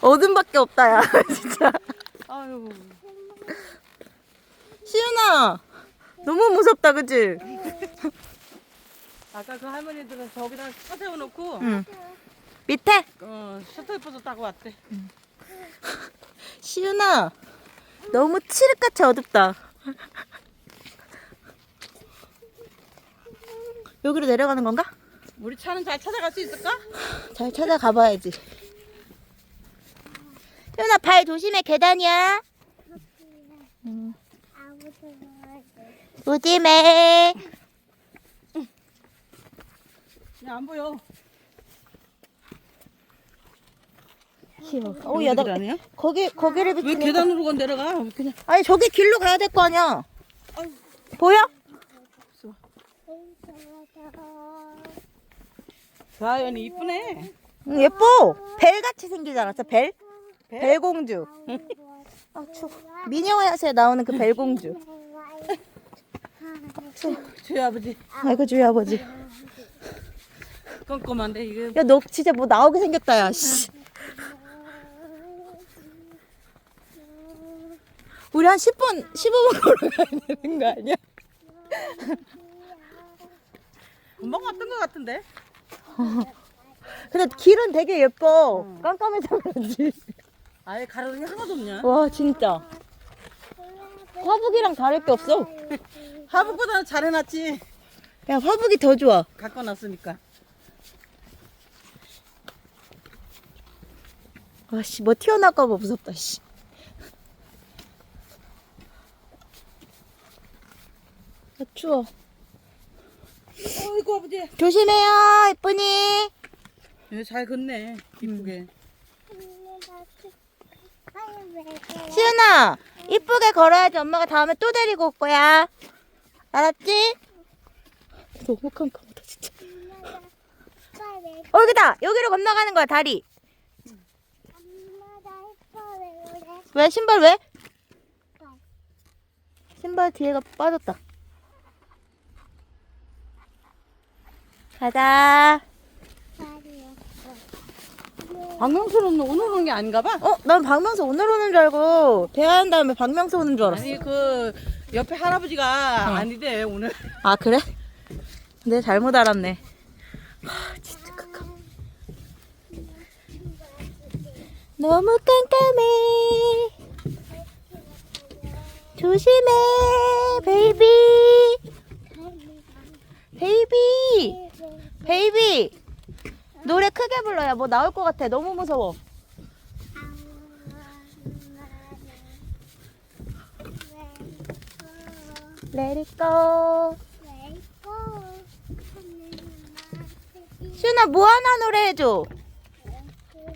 어둠밖에 없다, 야. 진짜. 아유. 시윤아, 너무 무섭다, 그치? 아까 그 할머니들은 저기다 차 세워놓고 응. 밑에? 어, 셔틀버스 타고 왔대. 시윤아, 너무 칠흑같이 어둡다. 여기로 내려가는 건가? 우리 차는 잘 찾아갈 수 있을까? 잘 찾아가 봐야지. 시윤아, 발 조심해, 계단이야. 응. 조심해. 야, 안 보여. 귀여워. 어, 야, 나 아니야? 거기 거기를 왜 비추니까. 계단으로 건 내려가? 그냥. 아니 저기 길로 가야 될 거 아니야. 보여? 자연이 이쁘네. 응, 예뻐. 벨 같이 생기지 않았어? 벨? 벨? 벨 공주. 아 추워. 미녀와야수에 나오는 그 벨 공주. 저희 아버지 아이고 주희 아버지. 껌껌한데 이게 야 너 진짜 뭐 나오게 생겼다 야. 씨. 우리 한 10분 15분 걸어가야 되는 거 아니야? 금방 왔던 것 같은데. 근데 길은 되게 예뻐. 깜깜해서 그런지. 아예 가로등이 하나도 없냐? 와 진짜. 화북이랑 다를 게 없어. 하부보다는 잘 해놨지. 야 화북이 더 좋아. 갖고 놨으니까. 아씨 뭐 튀어나올까봐 무섭다 씨. 아 추워. 어이구 아버지. 조심해요 이쁜이. 예, 잘 걷네. 이쁘게. 시은아 이쁘게 걸어야지 엄마가 다음에 또 데리고 올 거야. 알았지? 너무 깜깜하다 진짜. 어 여기다 여기로 건너가는 거야 다리. 왜 신발 왜? 신발 뒤에가 빠졌다. 가자. 박명수는 오늘 오는 게 아닌가 봐. 어, 난 박명수 오늘 오는 줄 알고 대화한 다음에 박명수 오는 줄 알았어. 아니 그 옆에 할아버지가 어. 아니대 오늘. 아 그래? 내 잘못 알았네. 하, 진짜 깜깜. 너무 깜깜해. 조심해, 베이비. 베이비. 베이비. 노래 크게 불러야 뭐 나올 것 같아. 너무 무서워. Let it go. 시윤아 뭐 하나 노래 해줘.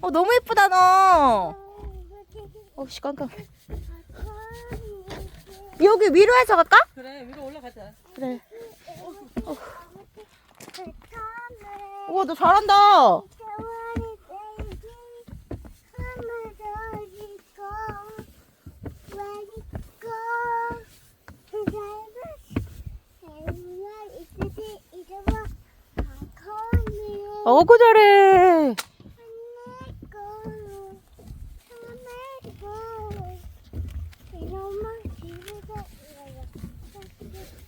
어 너무 예쁘다 너. 어씨 깜깜. 여기 위로 해서 갈까? 그래 위로 올라가자. 그래. 우와 너 잘한다. 어구 잘해.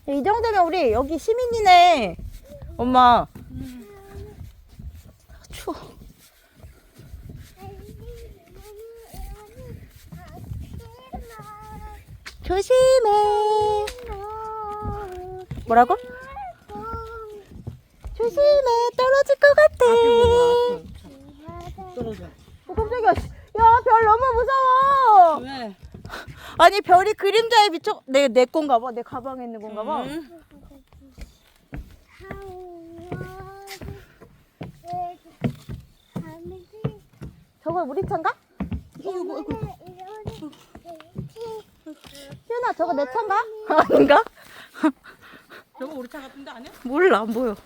이 정도면 우리 여기 시민이네. 엄마. 조심해. 뭐라고? 조심해. 떨어질 것 같아. 떨어져. 어, 깜짝이야. 야, 별 너무 무서워. 왜? 아니, 별이 그림자에 비춰. 내, 내 건가 봐. 내 가방에 있는 건가 봐. 응? 저거 우리 차인가? 어이구 어이구. 아 저거 내 차인가? 아닌가? 저거 우리 차 같은데 아니야? 몰라 안 보여. 아,